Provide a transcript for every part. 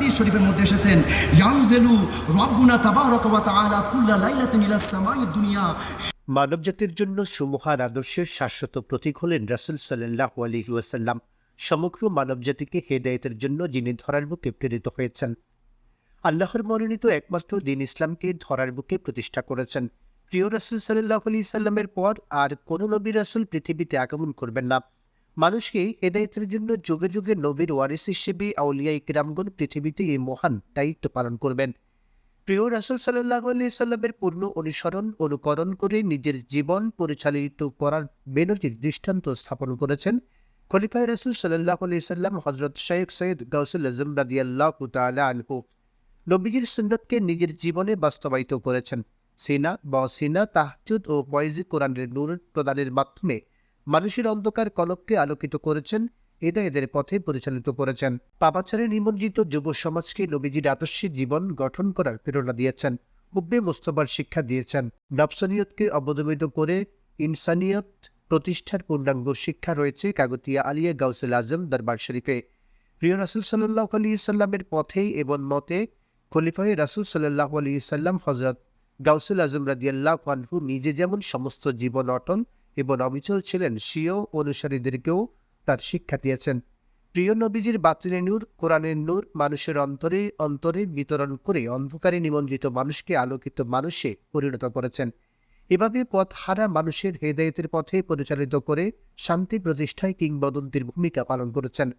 হাদিস শরীফের মধ্যে এসেছেন, ইয়ানজেলু রব্বুনা তাবারাক ওয়া তাআলা কুল্লা লাইলাতিন ইলাস সামাই দুনিয়া। মানবজাতির জন্য সুমহান আদর্শের শাশ্বত প্রতীক হলেন রাসুল সাল্লাহ আলী ওয়াসাল্লাম। সমগ্র মানবজাতিকে হেদায়েতের জন্য যিনি ধরার বুকে প্রেরিত হয়েছেন। আল্লাহর মনোনীত একমাত্র দিন ইসলামকে ধরার বুকে প্রতিষ্ঠা করেছেন। প্রিয় রাসুল সাল্লাহ আলি সাল্লামের পর আর কোনো নবী রাসুল পৃথিবীতে আগমন করবেন না। মানুষকে হেদায়েতের জন্য যুগে যুগে নবীর ওয়ারিস হিসেবে আউলিয়া ইকরামগণ পৃথিবীতে এই মহান দায়িত্ব পালন করবেন। প্রিয় রাসুল সাল্লাহ সাল্লামের পূর্ণ অনুসরণ, অনুকরণ করে নিজের জীবন পরিচালিত করার বেনজির দৃষ্টান্ত স্থাপন করেছেন খলিফায় রাসুল সাল্লাহ আলি সাল্লাম হজরত শাইখ সৈয়দ গৌসুল আজম রাদিয়াল্লাহ তালা আনহু। নবীজির সুন্নতকে নিজের জীবনে বাস্তবায়িত করেছেন। সিনা বা সিনা তাহজুদ ও বয়েজি কোরআনের নূর প্রদানের মাধ্যমে মানুষের অন্ধকার কলককে আলোকিত করেছেন এদের পথে পরিচালিত করেছেন। পাপাচারে নিমজ্জিত যুব সমাজকে নবীজির আদর্শে জীবন গঠন করার প্রেরণা দিয়েছেন হুব্বে মোস্তফার শিক্ষা দিয়েছেন। নফসানিয়তকে অবদমিত করে ইনসানিয়ত প্রতিষ্ঠার পূর্ণাঙ্গ শিক্ষা রয়েছে কাগতিয়া আলিয়া গাউসুল আজম দরবার শরীফে। প্রিয় রাসুল সাল্লাহ আলী সাল্লামের পথেই এবং মতে খলিফাই রাসুল সাল্লাহ আলী সাল্লাম হজরত গাউসুল আজম রাদিয়াল্লাহ আনহু নিজে যেমন সমস্ত জীবন অটল এবং অবিচল ছিলেন স্বীয় অনুসারীদেরকেও তার শিক্ষা দিয়েছেন। প্রিয় নবীজির বাতিনের নূর, কোরআনের নূর মানুষের অন্তরে অন্তরে বিতরণ করে অন্ধকারে নিমন্ত্রিত মানুষকে আলোকিত মানুষে পরিণত করেছেন। এভাবে পথ হারা মানুষের হেদায়তের পথে পরিচালিত করে শান্তি প্রতিষ্ঠায় কিংবদন্তির ভূমিকা পালন করেছেন।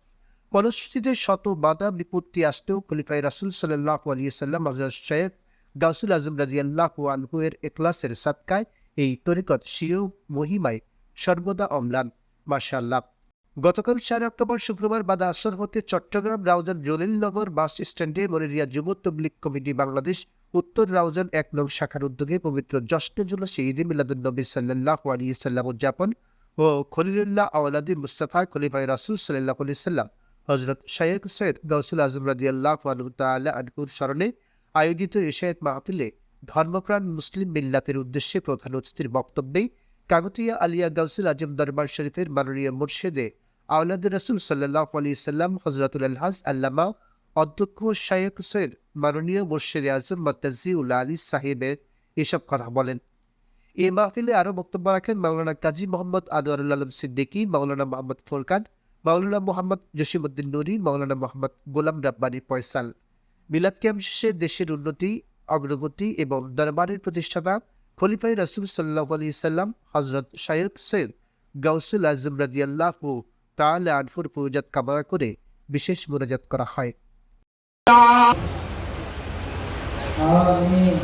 ফলশ্রুতিতে শত বাধা বিপত্তি আসতেও খলিফাই রাসুল সাল্লাহ আলিয়াল্লাম আজাদ শায়েদ গাউসুল আজম রাজি আল্লাহ আনহু এর এখলাসের সাতকায় এই তরিকত স্বীয় মহিমায় সর্বদা অম্লান মার্শাল্লাহ গতকাল চার অক্টোবর শুক্রবার বাদা আসর হতে চট্টগ্রাম রাউজান জলিলনগর বাস স্ট্যান্ডে মরেরিয়া যুব তবলিক কমিটি বাংলাদেশ উত্তর রাউজান এক নং শাখার উদ্যোগে পবিত্র জশ্নে জুলসে ঈদে মিলাদুলনবী সাল্লাহ আলী সাল্লাম উদযাপন ও খলিলুল্লাহ আওলাদি মুস্তাফা খলিফাই রাসুল সাল্লাহ আলি সাল্লাম হজরত শায়েক সৈয়দ গৌসুল আজম রাজি আল্লাহ তাল্লাহ আনহুর স্মরণে আয়োজিত এশায়ত মাহফিলে ধর্মপ্রাণ মুসলিম মিল্লাতের উদ্দেশ্যে প্রধান অতিথির বক্তব্যেই কাগতিয়া আলিয়া গাউসুল আজম দরবার শরীফের মাননীয় মুর্শেদে আওলাদ রসুল সাল্লাহ আলী সাল্লাম হজরতুল আলহাজ আল্লামা, অধ্যক্ষ শায়েক সৈয়দ মাননীয় মুর্শেদে আজম মতাজিউল আলী সাহেবের এসব কথা বলেন। এ মাহফিলে আরও বক্তব্য রাখেন মাওলানা কাজী মোহাম্মদ আনোয়ারুল আলম সিদ্দিকী, মাওলানা মোহাম্মদ ফুরকান, মাওলানা মোহাম্মদ জসিমুদ্দিন নুরি, মাওলানা মোহাম্মদ গোলাম রাব্বানি পয়সাল মিলাদ ক্যাম্প শেষে দেশের উন্নতি অগ্রগতি এবং দরবারের প্রতিষ্ঠাতা খলিফাই রসুল সাল্লাহ আলি সাল্লাম হজরত শায়েদ সৈয়দ গাউসুল আজম রাজিয়াল্লাহ ও তাহলে আনফুর পুজাত কামনা করে বিশেষ মোনাজাত করা হয়। আমিন।